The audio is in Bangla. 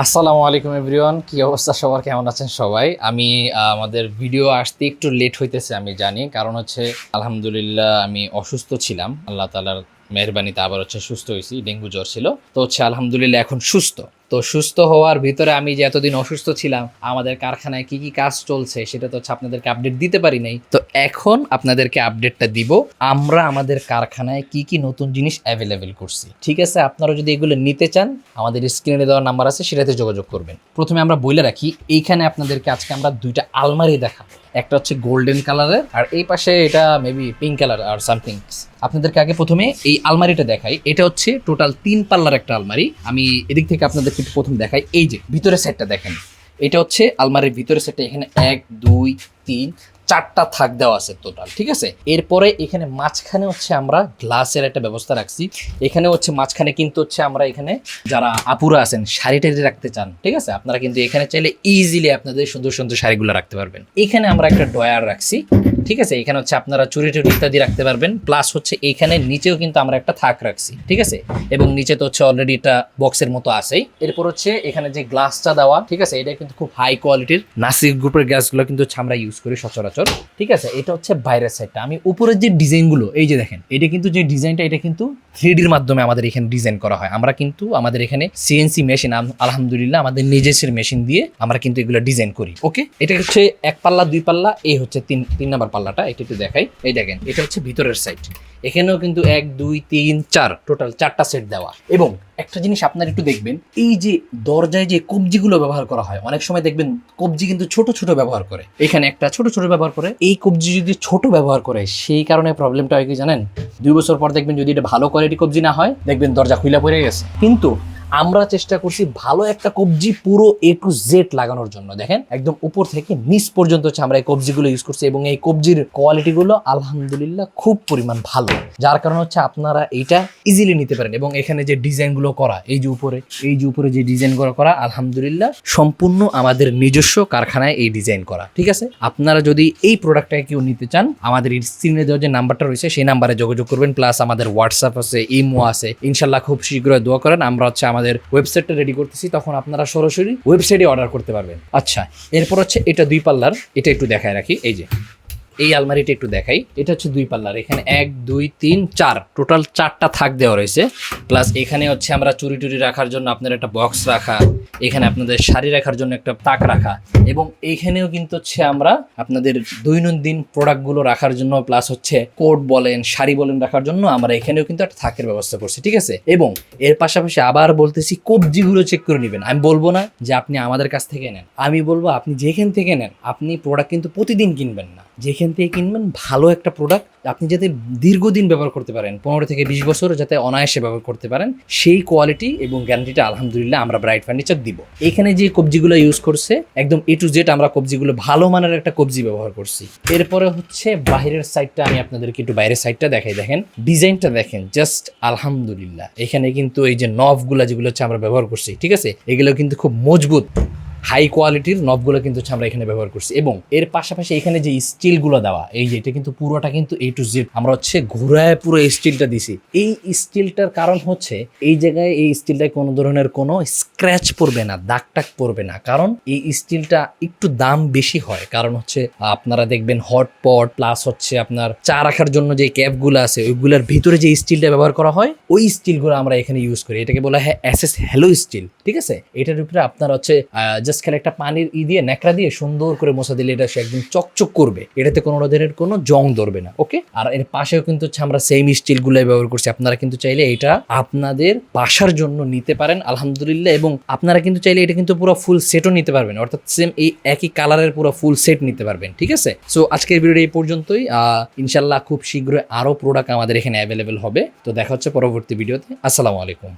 আসসালামু আলাইকুম এভরিওয়ান, কি অবস্থা সবার? কেমন আছেন সবাই? আমি আমাদের ভিডিও আসতে একটু লেট হইতেছে, আমি জানি। কারণ হচ্ছে, আলহামদুলিল্লাহ আমি অসুস্থ ছিলাম। আল্লাহ তালার মেহরবানিতে আবার হচ্ছে সুস্থ হয়েছি, ডেঙ্গু জ্বর ছিল। তো হচ্ছে, আলহামদুলিল্লাহ এখন সুস্থ। তো সুস্থ হওয়ার ভিতরে আমি যে এতদিন অসুস্থ ছিলাম, আমাদের কারখানায় কি কি কাজ চলছে, সেটা তো হচ্ছে আপনাদেরকে আপডেট দিতে পারি নাই। তো এখন আপনাদেরকে আপডেটটা দিব, আমরা আমাদের কারখানায় কি কি নতুন জিনিস অ্যাভেলেবেল করছি। ঠিক আছে? আপনারা যদি এগুলো নিতে চান, আমাদের স্ক্রিনে দেওয়ার নাম্বার আছে, সেটাতে যোগাযোগ করবেন। প্রথমে আমরা বলে রাখি, এইখানে আপনাদেরকে আজকে আমরা দুইটা আলমারি দেখাবো। একটা হচ্ছে গোল্ডেন কালারের আর এই পাশে এটা মেবি পিঙ্ক কালার আর সামথিং আপনাদেরকে আগে প্রথমে এই আলমারিটা দেখাই। এটা হচ্ছে টোটাল তিন পাল্লার একটা আলমারি। আমি এদিক থেকে আপনাদেরকে প্রথম দেখাই। এই যে ভিতরে সেটটা দেখেন। এটা হচ্ছে আলমারির ভিতরে সেটা এখানে এক, দুই, তিন, চারটা থাক দেওয়া আছে টোটাল ঠিক আছে? এরপরে এখানে মাঝখানে হচ্ছে আমরা গ্লাসের একটা ব্যবস্থা রাখছি। এখানে হচ্ছে মাঝখানে কিন্তু হচ্ছে আমরা এখানে যারা আপুরা আছেন, শাড়ি টাড়ি রাখতে চান, ঠিক আছে? আপনারা কিন্তু এখানে চাইলে ইজিলি আপনাদের সুন্দর সুন্দর শাড়িগুলো রাখতে পারবেন। এখানে আমরা একটা ডয়ার রাখছি। ঠিক আছে? এখানে হচ্ছে আপনারা চুরি টুরি ইত্যাদি রাখতে পারবেন। প্লাস হচ্ছে এইখানে নিচেও কিন্তু আমরা একটা থাক রাখছি, ঠিক আছে? এবং নিচে তো হচ্ছে অলরেডি এটা বক্সের মতো আছেই। এরপর হচ্ছে এখানে যে গ্লাসটা দেওয়া, ঠিক আছে? এটা কিন্তু খুব হাই কোয়ালিটির নাসিক গ্রুপের গ্লাসগুলো কিন্তু হচ্ছে আমরা ইউজ করি সচরাচর, ঠিক আছে? এটা হচ্ছে বাইরের সাইডটা আমি উপরের যে ডিজাইনগুলো এই যে দেখেন, এটা কিন্তু যে ডিজাইনটা এটা কিন্তু থ্রিডির মাধ্যমে আমাদের এখানে ডিজাইন করা হয়। আমরা কিন্তু আমাদের এখানে সিএনসি মেশিন আলহামদুলিল্লাহ, আমাদের নিজস্বের মেশিন দিয়ে আমরা কিন্তু এগুলো ডিজাইন করি ওকে এটা হচ্ছে এক পাল্লা, দুই পাল্লা, এই হচ্ছে তিন তিন নাম্বার পাল্লাটা এটা একটু দেখাই। এই দেখেন, এটা হচ্ছে ভিতরের সাইড এখানেও কিন্তু এক, দুই, তিন, চার টোটাল চারটা সেট দেওয়া। এবং একটা জিনিস আপনার একটু দেখবেন, এই যে দরজায় যে কবজিগুলো ব্যবহার করা হয়, অনেক সময় দেখবেন কবজি কিন্তু ছোট ছোট ব্যবহার করে। এখানে একটা ছোট ছোট ব্যবহার করে। এই কবজি যদি ছোট ব্যবহার করে, সেই কারণে প্রবলেমটা হয় কি জানেন? দুই বছর পর দেখবেন যদি এটা ভালো কোয়ালিটি কবজি না হয়, দেখবেন দরজা খুইলা পড়ে গেছে। কিন্তু আমরা চেষ্টা করছি ভালো একটা কবজি পুরো এ টু জেড লাগানোর জন্য। দেখেন, একদম উপর থেকে নিচ পর্যন্ত হচ্ছে আমরা এই কবজিগুলো ইউজ করছি এবং এই কবজির কোয়ালিটিগুলো আলহামদুলিল্লাহ খুব পরিমাণ ভালো। যার কারণে হচ্ছে আপনারা এইটা ইজিলি নিতে পারেন এবং এখানে যে ডিজাইনগুলো করা, এই যে উপরে, এই যে উপরে যে ডিজাইনগুলো করা, আলহামদুলিল্লাহ সম্পূর্ণ আমাদের নিজস্ব কারখানায় এই ডিজাইন করা। ঠিক আছে? আপনারা যদি এই প্রোডাক্টটাকে কেউ নিতে চান, আমাদের স্ক্রিনে দেওয়া যে নাম্বারটা রয়েছে, সেই নাম্বারে যোগাযোগ করবেন প্লাস আমাদের হোয়াটসঅ্যাপ আছে ইমো আছে। ইনশাল্লাহ খুব শীঘ্রই দোয়া করেন, আমরা হচ্ছে আমাদের ওয়েবসাইটটা রেডি করতেছি, তখন আপনারা সরাসরি ওয়েবসাইটে অর্ডার করতে পারবেন। আচ্ছা এরপর হচ্ছে এটা দুই পাল্লার, এটা একটু দেখায় রাখি, এই যে। এই আলমারিটা একটু দেখাই। এটা হচ্ছে দুই পাল্লার। এখানে এক, দুই, তিন, চার। টোটাল চারটা থাক দেওয়া রয়েছে। প্লাস এখানে হচ্ছে আমরা চুরি টুরি রাখার জন্য আপনার একটা বক্স রাখা, এখানে আপনাদের শাড়ি রাখার জন্য একটা তাক রাখা এবং এইখানেও কিন্তু হচ্ছে আমরা আপনাদের দৈনন্দিন প্রোডাক্টগুলো রাখার জন্য প্লাস হচ্ছে কোট বলেন, শাড়ি বলেন রাখার জন্য আমরা এখানেও কিন্তু একটা থাকের ব্যবস্থা করছি, ঠিক আছে? এবং এর পাশাপাশি আবার বলতেছি কবজিগুলো চেক করে নেবেন। আমি বলব না যে আপনি আমাদের কাছ থেকে নেন। আমি বলব আপনি যেখান থেকে নেন, আপনি প্রোডাক্ট কিন্তু প্রতিদিন কিনবেন না। যেখান থেকে কিনবেন ভালো একটা প্রোডাক্ট আপনি যাতে দীর্ঘদিন ব্যবহার করতে পারেন, পনেরো থেকে বিশ বছর যাতে অনায়াসে ব্যবহার করতে পারেন, সেই কোয়ালিটি এবং গ্যারান্টিটা আলহামদুলিল্লাহ আমরা ব্রাইট ফার্নিচার দিব। এখানে যে কবজিগুলো ইউজ করছে, একদম এ টু জেড আমরা কবজিগুলো ভালো মানের একটা কবজি ব্যবহার করছি। এরপরে হচ্ছে বাইরের সাইডটা আমি আপনাদেরকে একটু বাইরের সাইডটা দেখাই। দেখেন ডিজাইনটা দেখেন জাস্ট আলহামদুলিল্লাহ। এখানে কিন্তু এই যে নফগুলা যেগুলো হচ্ছে আমরা ব্যবহার করছি, ঠিক আছে? এগুলো কিন্তু খুব মজবুত। হাই কোয়ালিটির নবগুলো কিন্তু আমরা এখানে ব্যবহার করছি। এবং এর পাশাপাশি এখানে যে স্টিলগুলো দেওয়া, এই যে এটা কিন্তু পুরোটা কিন্তু এ টু জেড আমরা হচ্ছে ঘোরায় পুরো স্টিলটা দিছি। এই স্টিলটার কারণ হচ্ছে এই জায়গায় এই স্টিলটায় কোনো ধরনের কোনো স্ক্র্যাচ পড়বে না দাগ টাক পড়বে না। কারণ এই স্টিলটা একটু দাম বেশি হয়। কারণ হচ্ছে আপনারা দেখবেন হটপট প্লাস হচ্ছে আপনার চা রাখার জন্য যে ক্যাপগুলো আছে, ওইগুলোর ভিতরে যে স্টিলটা ব্যবহার করা হয়, ওই স্টিলগুলো আমরা এখানে ইউজ করি। এটাকে বলা হয় এস হ্যালো স্টিল ঠিক আছে? এটার উপরে আপনার হচ্ছে জাস্ট খালি একটা পানির ই দিয়ে, ন্যাকড়া দিয়ে সুন্দর করে মোছা দিলে এটা সে একদম চকচক করবে। এটাতে কোনো ধরনের কোনো জং ধরবে না ওকে আর এর পাশেও কিন্তু হচ্ছে আমরা সেম স্টিলগুলো ব্যবহার করছি। আপনারা কিন্তু চাইলে এটা আপনাদের বাসার জন্য নিতে পারেন, আলহামদুলিল্লাহ, এবং আপনারা কিন্তু চাইলে এটা কিন্তু পুরো ফুল সেটও নিতে পারবেন। অর্থাৎ সেম এই একই কালারের পুরো ফুল সেট নিতে পারবেন, ঠিক আছে? সো আজকের ভিডিওটা এই পর্যন্তই। ইনশাল্লাহ খুব শীঘ্রই আরও প্রোডাক্ট আমাদের এখানে অ্যাভেলেবেল হবে। তো দেখা হচ্ছে পরবর্তী ভিডিওতে আসসালামু আলাইকুম।